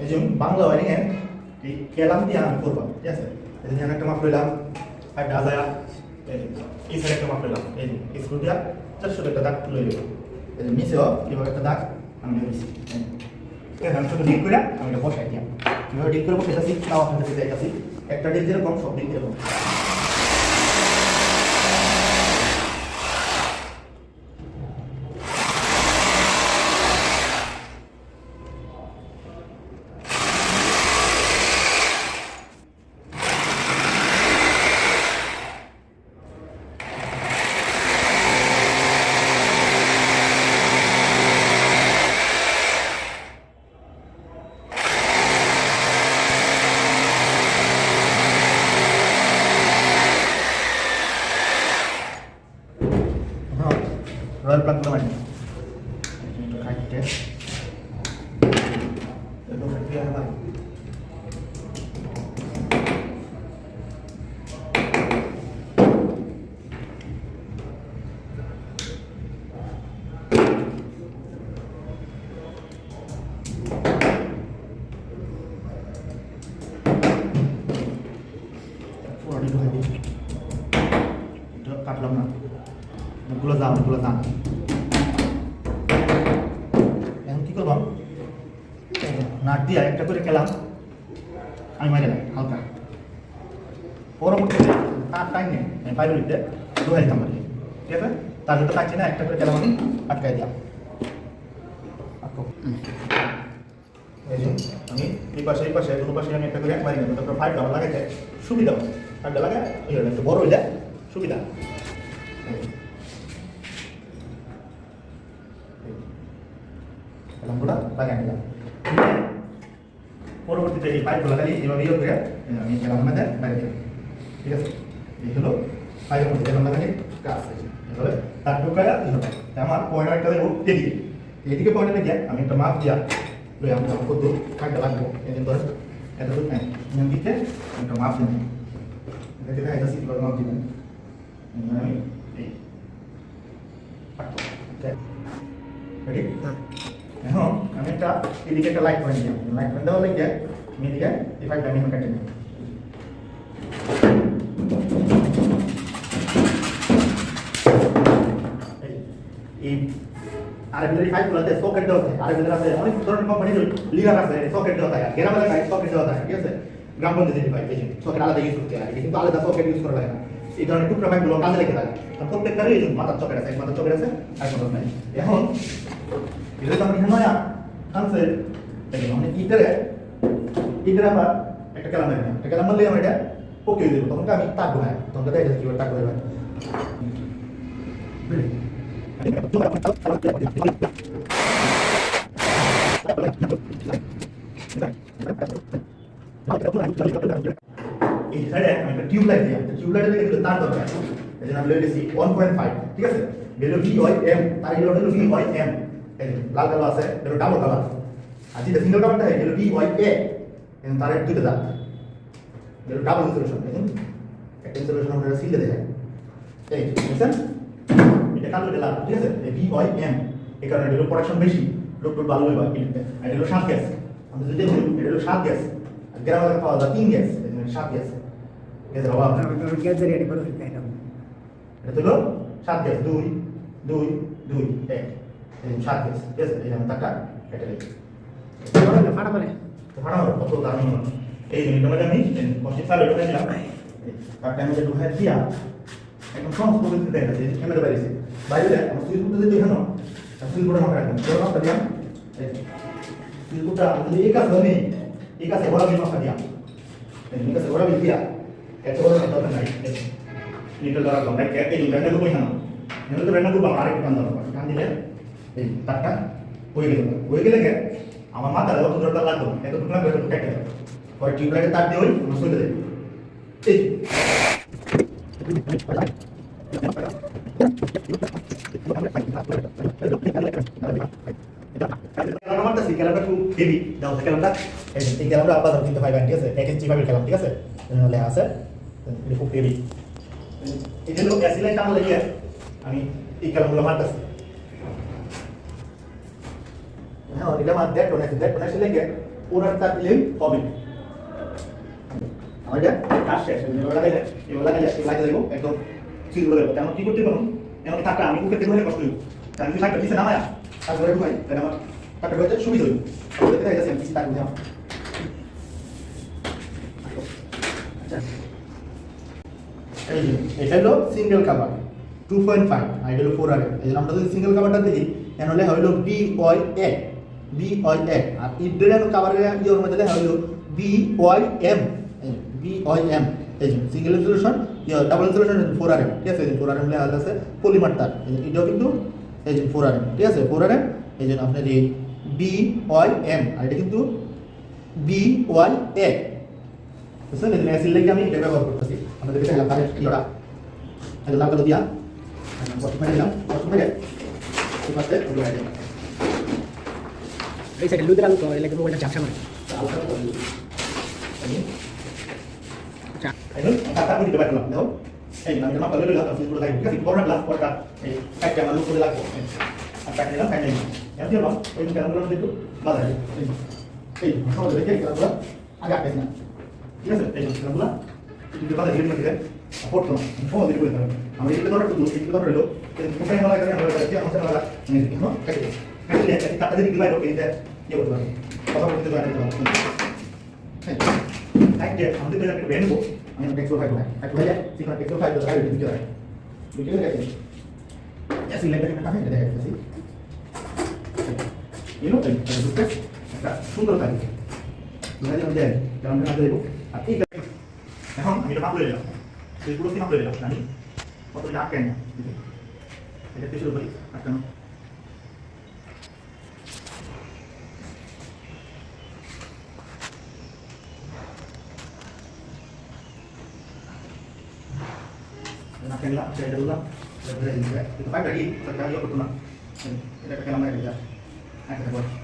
এই যে বাংলা ওয়ারিং এর এই কেলাম দিয়ে আমি করব, ঠিক আছে? এই এখানে একটা মাপ লইলাম, আর ডাজায়া এই এই সাইডে একটা মাপ লইলাম, এই যে স্ক্রু দিয়া চারশো একটা দাগ লই লইব এই নিচেও কীভাবে একটা দাগ আমি ঠিক আছে, আমি শুধু ডিপ করে আমি এটা বসাই দিলাম। কীভাবে ডিপ করে তাও আপনার কাছে দেখাচ্ছি। একটা ডিপ যেরকম, সব ডিপ যেরকম হ্যাঁ রয়্যাল প্লাগ করে মারি একটু খাইতে একটু খাইতে আমার পুরোটি ঢুকে দিই এটা কাটলাম না অনেকগুলো দাম অনেকগুলো দাম এখন কী করবাম নাট দিয়ে একটা করে খেলাম। আমি মারি না হালকা। পরবর্তীতে তার টাইম নেই বাইরে উঠতে দোহাই দিতাম পারি ঠিক আছে? তার ভিতরে পাচ্ছি না, একটা করে খেলাম আমি, আটকাই দিলাম। আমি এই পাশে এই পাশে, দুটো পাশে আমি একটা করে মারি নেব তারপর ফাইভ ডাবল লাগাইতে সুবিধা। হয় ফাইভটা লাগায় একটু বড় হইলে সুবিধা এই। কলমগুলো লাগাই নিলাম পরবর্তীতে এই পাইপগুলো খালি এভাবে ইয়ে করে আমি এলাম আমাদের বাইরে দিলাম ঠিক আছে এই হলো পাইপের মধ্যে এলাম লাগানি কাজ এভাবে তার ঢোকায় এই হবে তা আমার পয়েন্টারটা দেবো এদিকে এদিকে পয়েন্টারে গিয়ে আমি একটা মাপ দিয়া লই আমি আমার কত কাটতে লাগবো এদিন ধরে এত দূর নাই নিয়ম দিতে একটা মাপ দিন এটা যেটা এটা সিট মাপ দিবেন আমি এই রেডি এখন আমি একটা এদিকে একটা লাইট পয়েন্ট দিলাম লাইট পয়েন্ট দেওয়া লাগে আমি এদিকে এই ফাইভ ডাইমেনশন কেটে নিই এই আর ভিতরে ফাইভ গুলোতে সকেট দেওয়া থাকে আর ভিতরে আছে অনেক ধরনের কোম্পানির লিগার আছে সকেট দেওয়া থাকে গ্রাম এলাকায় সকেট দেওয়া থাকে ঠিক আছে গ্রাম পঞ্চায়েত পাই এই সকেট আলাদা ইউজ করতে লাগে কিন্তু আলাদা সকেট ইউজ করা লাগে না এই ধরনের টুকরা পাইপগুলো কাজে লেগে থাকে আর প্রত্যেকটারই এই যে মাথার চকেট আছে এক মাথার চকেট আছে আর কোনো নাই এখন এটা তো আমি নয়া আনছে মানে ইটারে ইটারে আবার একটা কালাম লাগে একটা কালাম মারলে আমার এটা ওকে দেবো তখন আমি তাক ঢোকাই তখন দেখা যাচ্ছে কীভাবে তাক ঢোকাই এই সাইডে আমি একটা টিউবলাইট দিই টিউবলাইটের দিকে একটু তার দরকার এই জন্য আমি লিখেছি ওয়ান পয়েন্ট ফাইভ ঠিক আছে এটা ভি ওয়াই এম তার এটা হলো ভি ওয়াই এম এই যে লাল কালো আছে এটা ডাবল কালার আর যেটা সিঙ্গেল কালারটা এটা ভি ওয়াই এ এবং তার দুটো দাঁত এটা ডাবল ইনসুলেশন দেখুন একটা ইনসুলেশন আমরা সিলে দেখাই। এই বুঝছেন এটা কালো এটা লাল ঠিক আছে? ভি ওয়াই এম এই কারণে এটা প্রোডাকশন বেশি লোক টোক ভালো হয় এটা হলো সাত গ্যাস আমরা যদি দেখুন এটা হলো সাত গ্যাস আর গ্রামে পাওয়া যায় তিন গ্যাস সাত গ্যাস গ্যাসের অভাব নেই। গ্যাস রেডি করে এটা হলো সাত গ্যাস দুই দুই দুই এক। সাত গ্যাস ঠিক আছে? এই আমি তারটা কেটে ফাটা বলে ভাড়া হবে কত দামি হবে এই মধ্যে আমি পঁচিশ সালে ঢুকে দিলাম। তারটা আমি ঢুকে দিয়া একদম সমস্ত পদ্ধতি দেখা যাচ্ছে ক্যামেরা বাইরেছে। বাইরে আমার সুইচ বুটটা যদি এখানে সুইচ বুটটা আমার একদম পুরো নকশা দিলাম সুইচ বুটটা যদি এই কাজ হয়নি এই কাছে বড় বিল নকশা দিলাম এই কাছে বড় বিল দিয়া এত বড় দরকার নাই নিটল দ্বারা লম্বা এক এই ব্যান্ডা করব এখানে এখানে ব্যান্ডা করব আমার আরেকটু দরকার দিলে এই তারটা হয়ে গেল হয়ে গেলে গে আমার মাথায় অত দরকার লাগতো না এত টুকরা করে কেটে দেবো পরে টিউবলাইটের তার দিয়ে ওই আমার সইতে দেবে এই খেলাটা খুব হেভি দাও খেলাটা এই খেলাটা আপনার কিনতে পাইবেন ঠিক আছে এক ইঞ্চি ভাবে ঠিক আছে লেখা আছে খুব হেভি এই জন্য অ্যাসিলাইন টানা আমি এই খেলাগুলো মারতেছি হ্যাঁ এটা আমার দ্যাট বানাইছে দ্যাট বানাইছে লেগে ওনার তার দিলেই হবে। আমার এটা কাজ শেষ লাগাইলে এবার লাগাইলে লাগাই দেবো, একদম সিল করে দেবো তেমন কি করতে পারব? এমন টাকা আমি করতে গেলে কষ্ট হইব। কারণ আমি সাইডটা দিছে তাহলে আমার টাকা হইতে সুবিধা হইব। ওটা দেখা যাচ্ছে কিছু টাকা দিলাম আচ্ছা। এটা হলো single cover two point five আর এটা হলো ফোর আর জন্য আমরা যদি সিঙ্গেল কাভারটা দেখি এন হলে B Y A B Y R B Y M B Y M এই single double four R M ঠিক আছে? ফোর আর এম আছে পলিমার তার কিন্তু, এই ফোর আর এম ঠিক আছে? ফোর আর এম এই জন্য বি ওয়াই এম আর এটা কিন্তু বি ওয়াই আমি ব্যবহার করতেছি। আমাদের দিয়া। কষ্ট ঠিক আছে এই সাইডে লুদের আলু তো এলাকা মোবাইলটা ঝাপসা মারে আচ্ছা? Eh, puro tayo. Kasi puro na lang, puro ka. Eh, kahit kaya maluto nila ako. Eh, ang kahit nila, kaya nila. Eh. Eh, eh, kasi na. Yes, eh, kaya naman Itu kita lagi lagi kan. Aport ko. Oh, dito ko ito. Ang dito ko ito, dito ko ito. Eh, kung kaya malay kaya malay kaya ako sa malay. Eh, no? Kasi kasi dia kasi tak ada di mana oke dia. Ya betul. Pasal itu ada nak kena lah, saya dulu lah. Saya boleh ingat. Kita pakai lagi, kita kena lah. Kita kita kena lah. Kita kena lah.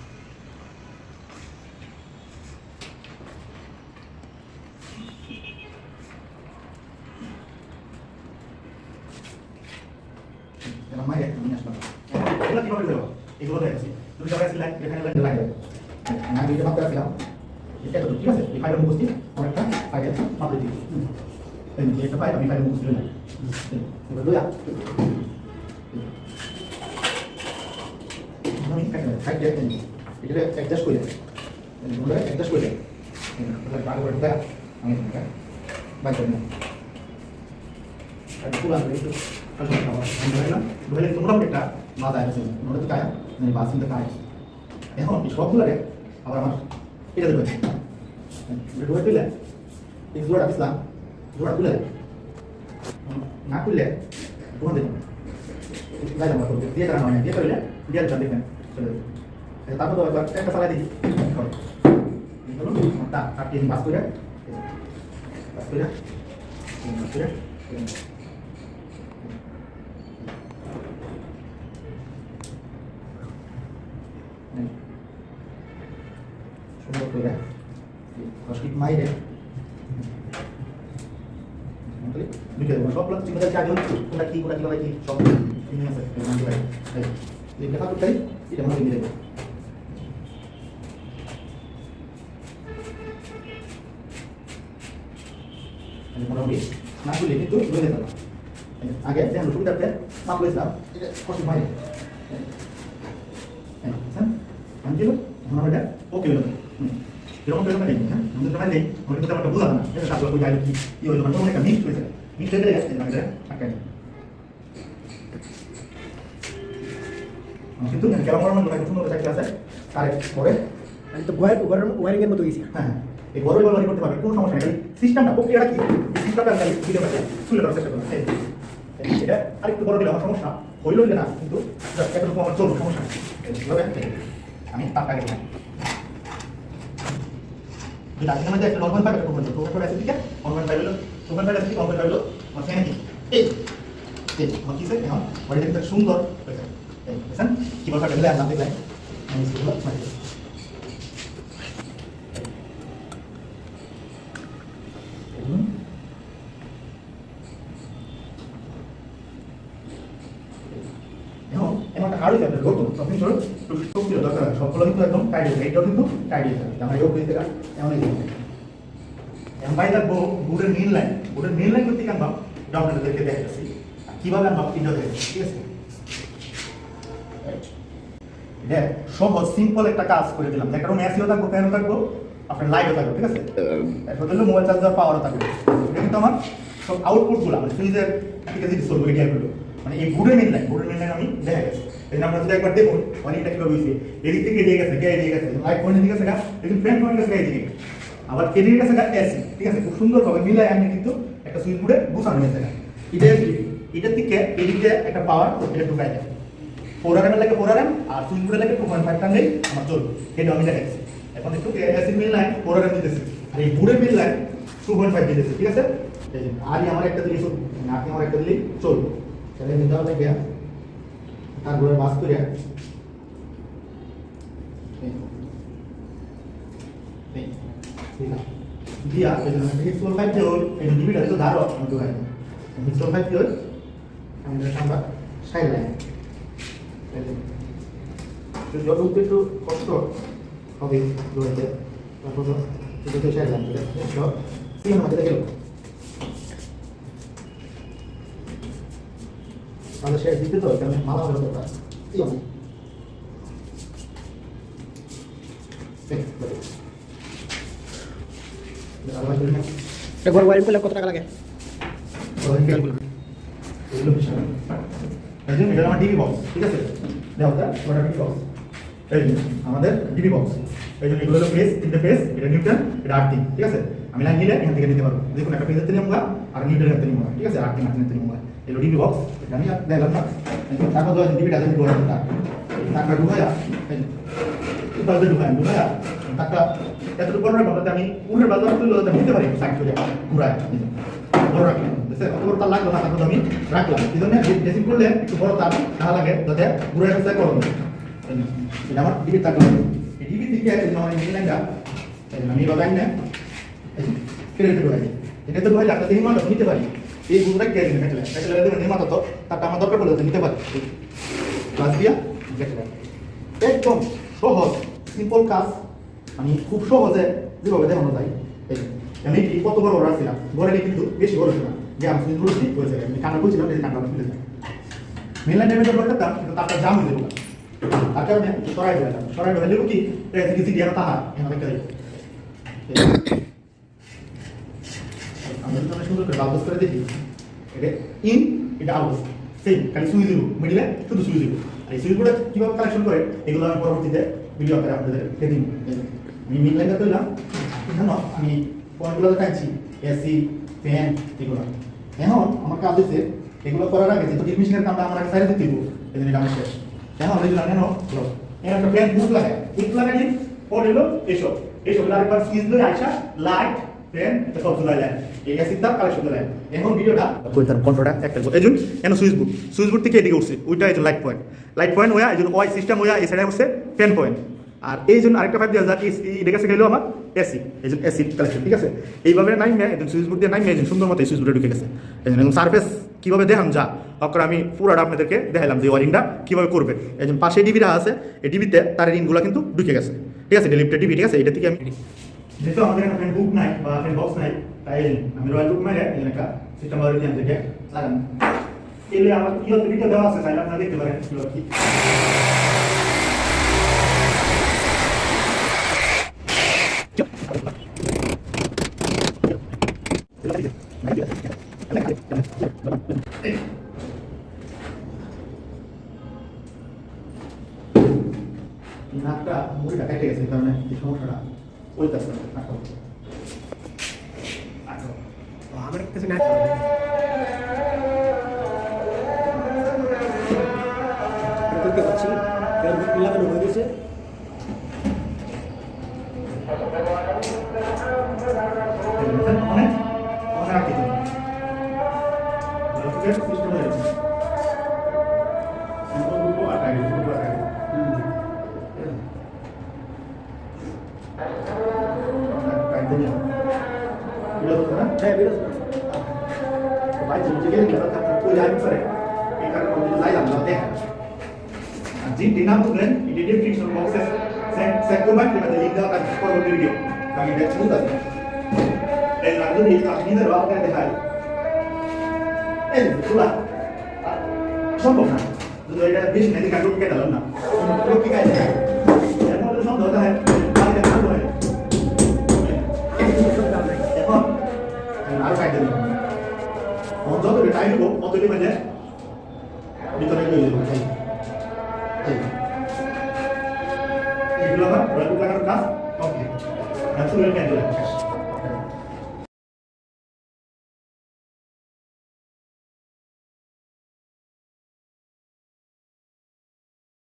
ko ya. Ini kalau pakai berdua, angin kan. Baca ini. Ada pulang dari itu. Kalau kawan, alhamdulillah, boleh itu murah kita. Mata ada sini. Menurut kaya, ini basin terkait. এখন সবগুলো রে আবার আমার এটা দেবেন ডোয়া তুলে এই জোড়া দিলাম জোড়া তুলে না তুললে তোমার দেবেন যাই আমরা করব দিয়ে তারা নয় দিয়ে করলে দিয়ে দেবেন দেখবেন চলে যাবে তারপর তো একবার একটা চালাই দিই তা আর তিন বাস করে বাস করে বাস করে সুন্দর করে কষ্টিক মাইরে দুটো দেবো সব প্লাস চিন্তা আগে কোনটা কি কোনটা কীভাবে কি সব নিয়ে এই লেখা করতেই এটা দিয়ে দেবো মোটামুটি না করলে কিন্তু রয়ে যেতে আগে দেখেন সুবিধাতে সাপ্লাই স্যার এটা কষ্ট হ্যাঁ আমি এটা ওকে এরকম করে না কি কি মানে মানে কিন্তু কেমন আমার মনে সুন্দর চাকরি আছে কারেক্ট করে আমি তো ওয়ার ওয়ার ওয়ারিংয়ের মতো গেছি হ্যাঁ এই করতে পারবে কোনো সমস্যা নেই। সিস্টেমটা প্রক্রিয়াটা কি? সিস্টেমটা আমি তুলে ধরার চেষ্টা এটা আরেকটু বড় দিলে আমার সমস্যা হইল না কিন্তু এতটুকু আমার চলবে সমস্যা নেই। আমি তারটা গেলাম টাকা মধ্যে একটা নর্মাল একটা টু পয়েন্ট টু পয়েন্ট আছে নর্মাল হলো টু পয়েন্ট ফাইভ আছে হলো আমার ফ্যান কি। এই এই, আমার কি স্যার এখন বাড়িতে কিন্তু সুন্দর। এই বুঝছেন কীভাবে ফেলে আসলাম দেখলেন আমি সেগুলো। এখন একটা হাড়ি যাবে নতুন তখন ধরো দরকার সবগুলো কিন্তু একদম এইটাও কিন্তু টাইট হয়েছে আমরা এও পেয়েছে এমন এমন ভাই থাকব বুড়ের নীল লাইন বুড়ের নীল লাইন করতে আনবাম এটা দেখাচ্ছি আর কীভাবে আনবাম তিনটা দেখাচ্ছি ঠিক আছে? সহজ সিম্পল একটা কাজ করে দিলাম। একটা রুম এসিও থাকব ফ্যানও থাকব, আপনার লাইটও থাকবে, ঠিক আছে? এরপর হলো মোবাইল চার্জ দেওয়ার পাওয়ারও থাকবে। এটা কিন্তু আমার, সব আউটপুটগুলো মানে ফ্রিজের ঠিক আছে ডিসপ্লে এরিয়াগুলো মানে এই বুড়ে মিল লাইন বুড়ে মিল লাইন আমি দেখা গেছে জন্য আমরা যদি একবার দেখুন, অনেকটা কীভাবে হয়েছে, এদিক থেকে এদিকে গেছে কে এদিকে গেছে লাইট পয়েন্ট দিকে গেছে গা, দেখুন ফ্যান পয়েন্ট গেছে এদিকে। আবার এদিকে গেছে এসি ঠিক আছে খুব সুন্দরভাবে মিলাই আমি কিন্তু একটা সুইচ বোর্ডে গুছানো গেছে গা। এটা এটার থেকে এদিক একটা পাওয়ার এটা ঢুকাই যায় ফোর আর এম লাগে ফোর আর এম আর সুইচ বোর্ডে লাগে টু পয়েন্ট ফাইভ টানলেই আমার চলবে। এটা আমি দেখাচ্ছি এখন একটু AC mil line four R M দিতেছি। আর এই বুড়ে mil line two point five দিতেছি ঠিক আছে? এই যে, আর আমার একটা দিলে চলবে আপনি আমার একটা দিলেই চলবে। তাহলে নিতে হবে গিয়া তারপরে বাস করে এই, এই, দিলাম। দিয়া, এই জন্য দিয়ে ওই এই ডিবিটা ফাইভ দিয়ে ওই আমি আমরা সাইড লাইন যত একটু কষ্ট হবে রয়েছে তারপর সেটা তো সাইড লাইন সিএম আমাদের গেল তাহলে সে দিতে তো কারণ মালা হলো দরকার সিএম এটা কত টাকা লাগে এই এটা আমার ডিবি বক্স ঠিক আছে দেখো ওটা ডিবি বক্স এই আমাদের ডিবি বক্স এই জন্য এগুলো হলো পেস তিনটে পেস এটা নিউটন এটা ঠিক আছে আমি লাইন নিলে এখান থেকে নিতে পারব দেখুন একটা পেজের থেকে আর নিউটনের নেব ঠিক আছে আর্থিং আর্থিং নেব এগুলো ডিবি বক্স এটা আমি দেখলাম না তারপর ধরো ডিবিটা আমি ঢোকা তার তারপর ঢুকায়া বালতি ঢুকায় ঢুকায়া তারপর এতটুকু বড় রাখব আমি উড়ের বাজার তুলে নিতে পারি। সাইড ঘুরায় বড় রাখলাম। বুঝছে অত বড় তার লাগল না, তারপর আমি রাখলাম। এই জন্য ড্রেসিং করলে একটু বড় তার তাহা লাগে, যাতে ঘুরে ফেসে করো এটা আমার ডিবি তার এই ডিবি থেকে আমার মিল লাইনটা আমি এবার লাইন না ফিরে ঢুকাই এটা তো ঢুকাই আপনার দেখি মাত্র নিতে পারি। এই গুণটা কে দিন মেটলে। মেটলে দেবেন নিয়ে মাত্র তো তারপর আমার দরকার পড়লে নিতে পারি। ক্লাস দিয়া কেটে একদম সহজ সিম্পল কাজ। আমি খুব সহজে যেভাবে দেখানো যায়, এই আমি এই কত বড় বড় রাখছিলাম ঘরে কিন্তু বেশি বড় ছিল না। যে আমি শুধু রুটি হয়েছে আমি কান্না করছিলাম এই কান্না খুলে যায় মেনলাইন ড্যামেজের দরকার তার কিন্তু তারটা জাম হয়ে গেল। তার কারণে সরাই দিলাম। সরাই দিলে কি কিছু দিয়ে তাহা এখানে দেখতে আমরা যদি সুন্দর করে বাবস করে দেখি। এটা ইন এটা আউট সেম খালি সুইচ দিব মিডিলে শুধু সুইচ দিব। আর এই সুইচগুলো কীভাবে কালেকশন করে, এগুলো আমি পরবর্তীতে ভিডিও আকারে আপনাদের দেখে দিন লাইনটা তৈলাম জানো আমি পয়েন্টগুলো দেখাচ্ছি এসি ফ্যান এগুলো। এখন আমার কাজ এগুলো করার আগে যেহেতু মেশিনের কামটা আমার আগে সাইডে দিব এই জন্য শেষ এখন কেন একটা ফ্যান বুক লাগায় বুক লাগাই পরে হলো এসব এসব আরেকবার আইসা লাইট ফ্যান এটা সব চলে যায়। এই এখন ভিডিওটা কই তার কন্ট্রোলটা একটা এই জন্য কেন সুইচ বোর্ড সুইচ থেকে এদিকে উঠছে। ওইটা লাইট পয়েন্ট লাইট পয়েন্ট ওয়া এই জন্য ওয়াই সিস্টেম ওয়া এই সাইডে হচ্ছে ফ্যান পয়েন্ট আর এই জন্য আরেকটা ফাইভ দিয়ে যায় এটা কাছে গেলেও আমার এসি এই জন্য এসি কালেকশন ঠিক আছে? এইভাবে নাই মেয়ে একজন সুইচ বোর্ড দিয়ে নাই মেয়ে সুন্দর মতো সুইচ বোর্ডে ঢুকে গেছে। এই জন্য সার্ফেস কীভাবে দেখাম যা অক্ষর আমি পুরোটা আপনাদেরকে দেখালাম যে ওয়ারিংটা কীভাবে করবে। এই জন্য পাশে ডিবিটা আছে, এই ডিবিতে তার রিংগুলো কিন্তু ঢুকে গেছে। ঠিক আছে ডেলিপ্টে ডিবি ঠিক আছে? এটা থেকে আমি যেহেতু আমাদের ফ্যান বুক নাই বা বক্স নাই, তাই আমি রয়্যাল বুক মারে একটা সিস্টেম ওয়ারিং থেকে লাগান এলে আমার কি ভিডিও দেওয়া আছে, চাইলে আপনারা দেখতে পারেন কি নাকটা মুড়িটা কেটে গেছে কারণে এই সমস্যাটা হইতেছে নাকটা আচ্ছা। আমার কিছু না হ্যাঁ বিরোধ ভাই যে গেলে গেল তারপর কই যাই পারে এই কারণে আমি যাইলাম না দেখা। জি দিনাম তুলেন এই ডেসক্রিপশন বক্সে সেন্ড সেন্ড করবেন কিংবা লিংক দেওয়া থাকবে পরবর্তী ভিডিও আমি শুনতে পারি এই লাগে যদি আপনি নিজের বাবাকে দেখাই এই তোলা। সম্ভব না। যদি এটা বেশি দেখা ঢুকে গেলাম না কি কাজ এখন আর কাজ